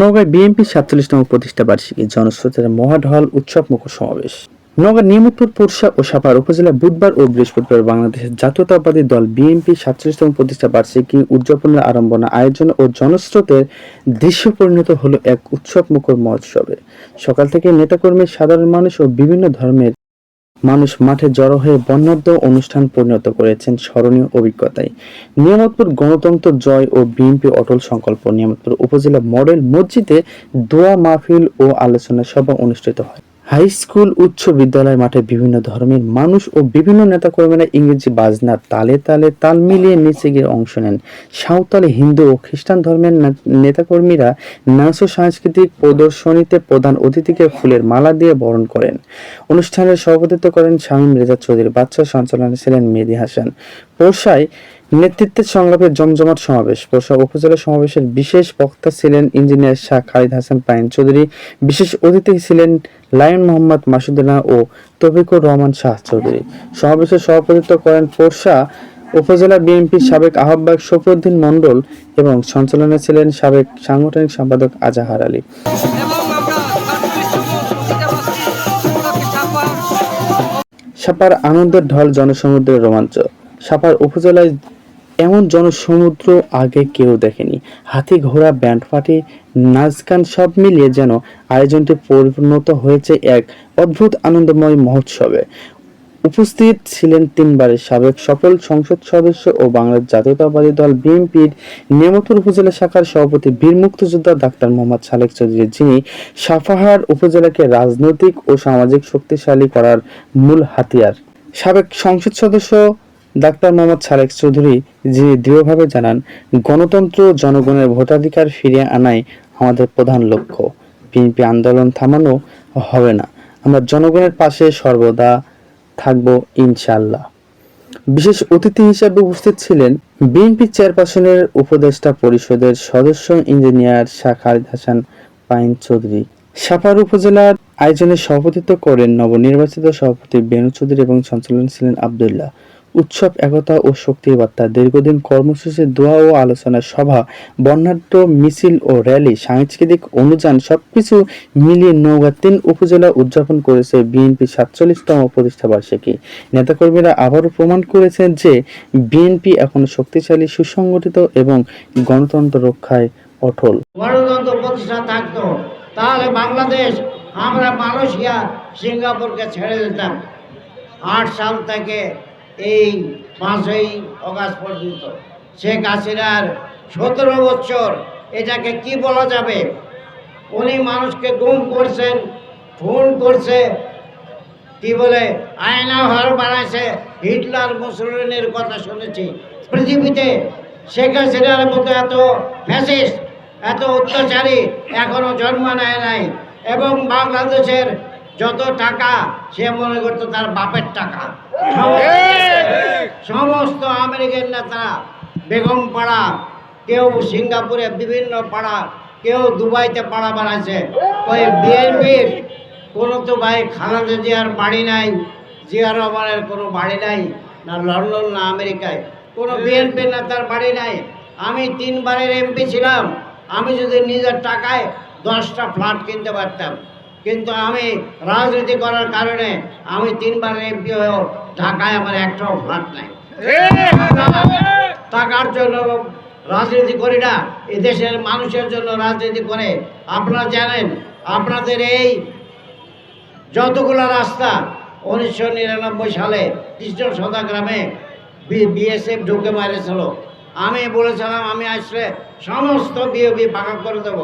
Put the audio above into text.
নওগাঁয় বিএনপির সাতচল্লিশতম প্রতিষ্ঠা বার্ষিকী জনস্রোতের মহাঢল উৎসব মুখ সমাবেশ। নওগাঁ নিয়মিতপুর পুরসা ও সাপার উপজেলা বুধবার ও বৃহস্পতিবার বাংলাদেশের জাতীয়তাবাদী দল বিএনপি সাতচল্লিশতম প্রতিষ্ঠা বার্ষিকী উদযাপনের আরম্ভনা আয়োজন ও জনস্রোতের দৃশ্য পরিণত হলো এক উৎসব মুখর মহোৎসবে। সকাল থেকে নেতাকর্মী, সাধারণ মানুষ ও বিভিন্ন ধর্মের মানুষ মাঠে জড়ো হয়ে বর্ণাঢ্য অনুষ্ঠান পরিণত করেছেন স্মরণীয় অভিজ্ঞতায়। নিয়ামতপুর গণতন্ত্র জয় ও বিএনপি অটল সংকল্প নিয়ামতপুর উপজেলা মডেল মসজিদে দোয়া মাহফিল ও আলোচনা সভা অনুষ্ঠিত হয়। হাই স্কুল, উচ্চ বিদ্যালয় মাঠে বিভিন্ন ধর্মের মানুষ ও বিভিন্ন নেতাকর্মীরা ইংরেজি বাজনা তালে তালে তাল মিলিয়ে নিচে গিয়ে অংশ নেন। সাঁওতালে হিন্দু ও খ্রিস্টান ধর্মের নেতাকর্মীরা নাচ ও সাংস্কৃতিক প্রদর্শনীতে প্রধান অতিথিকে ফুলের মালা দিয়ে বরণ করেন। অনুষ্ঠানের সভাপতিত্ব করেন শামীম রেজা চৌধুরী বাচ্চা সঞ্চালনে ছিলেন মেহেদি হাসান। পোরশায় নেতৃত্বের সংলাপে জমজমাট সমাবেশ। পোরশা উপজেলা সমাবেশের বিশেষ বক্তা ছিলেন ইঞ্জিনিয়ার শাহ খালিদ হাসান পাইন চৌধুরী, বিশেষ অতিথি ছিলেন লায়ন মোহাম্মদ মাসুদুল্লাহ ও তফিকুর রহমান শাহ চৌধুরী। সমাবেশে সভাপতিত্ব করেন পোরশা উপজেলা বিএনপির সাবেক আহ্বায়ক শফিউদ্দিন মণ্ডল এবং সঞ্চালনে ছিলেন সাবেক সাংগঠনিক সম্পাদক আজাহার আলী। সাপার আনন্দের ঢল জনসমুদ্রের রোমাঞ্চ। সাপার উপজেলায় এমন জনসমুদ্র আগে কেউ দেখেনি। হাতি ঘোড়া ব্যান্ড পার্টি নাচ গান সব মিলিয়ে যেন আয়োজনটি পরিণত হয়েছে এক অদ্ভুত আনন্দময় মহোৎসবে। উপস্থিত ছিলেন তিনবারের সাবেক সফল সংসদ সদস্য ও বাংলাদেশ জাতীয়তাবাদী দল বিএনপির নিয়ামতুর উপজেলা শাখার সভাপতি বীর মুক্তিযোদ্ধা ডাক্তার মোহাম্মদ সালেক চৌধুরী, যিনি সাফাহার উপজেলাকে রাজনৈতিক ও সামাজিক শক্তিশালী করার মূল হাতিয়ার। সাবেক সংসদ সদস্য ডাক্তার মোহাম্মদ সালেক চৌধুরী যিনি দৃঢ়ভাবে জানান, গণতন্ত্র জনগণের ভোটাধিকার ফিরিয়ে আনাই আমাদের প্রধান লক্ষ্য। বিএনপি আন্দোলন থামানো হবে না। আমরা জনগণের পাশে সর্বদা থাকব ইনশাল্লাহ বিশেষ অতিথি হিসেবে উপস্থিত ছিলেন বিএনপি চেয়ারপারসনের উপদেষ্টা পরিষদের সদস্য ইঞ্জিনিয়ার শাহ খালিদ হাসান পাইন চৌধুরী। সাপার উপজেলার আয়োজনে সভাপতিত্ব করেন নবনির্বাচিত সভাপতি বেনু চৌধুরী এবং সঞ্চালন ছিলেন আবদুল্লাহ। উৎসব, একতা ও শক্তির বার্তা দীর্ঘদিন কর্মসূচি, দোয়া ও আলোচনা সভা, বর্ণাঢ্য মিছিল ও র্যালি, সাংস্কৃতিক অনুযান সবকিছু মিলিয়ে নওগাঁ তিন উপজেলা উদযাপন করেছে বিএনপি সাতচল্লিশতম প্রতিষ্ঠা বার্ষিকী। নেতাকর্মীরা আবারও প্রমাণ করেছেন যে বিএনপি এখন শক্তিশালী, সুসংগঠিত এবং গণতন্ত্র রক্ষায় অটল। গণতন্ত্র প্রতিষ্ঠা থাকতো, তাহলে বাংলাদেশ, আমরা মালয়েশিয়া, সিঙ্গাপুরকে ছেড়ে দিতাম। আট সাল থেকে এই পাঁচই অগাস্ট পর্যন্ত। শেখ হাসিনার সতেরো বছর, এটাকে কি বলা যাবে? উনি মানুষকে গুম করছেন, খুন করছে, কি বলে আয়না ঘর বানাইছে, হিটলার মুসলিনের কথা শুনেছি। পৃথিবীতে শেখ হাসিনার মতো এত ফ্যাসিস্ট, এত অত্যাচারী এখনও জন্ম নেয় নাই এবং বাংলাদেশের যত টাকা সে মনে করতো তার বাপের টাকা। সমস্ত আমেরিকান নেতা বেগম পাড়া কেউ সিঙ্গাপুরে বিভিন্ন পাড়া কেউ দুবাইতে পাড়া বানাইছে। ওই বিএনপির কোনো তো ভাই খালেদা জিয়ার বাড়ি নাই জিয়া রহমানের কোনো বাড়ি নাই না লন্ডন না আমেরিকায়। কোনো বিএনপি নেতার বাড়ি নাই। আমি তিনবারের এমপি ছিলাম। আমি যদি নিজের টাকায় দশটা ফ্ল্যাট কিনতে পারতাম। কিন্তু আমি রাজনীতি করার কারণে আমি তিনবার এমপি হয়েও ঢাকায় আমার একটাও ভাট নাই। টাকার জন্য রাজনীতি করি না এই দেশের মানুষের জন্য রাজনীতি করে। আপনারা জানেন আপনাদের এই যতগুলো রাস্তা উনিশশো নিরানব্বই সালে কৃষ্ণ সদা গ্রামে বিএসএফ ঢুকে মারেছিল। আমি বলেছিলাম আমি আসলে সমস্ত বিএবি ফাঁকা করে দেবো।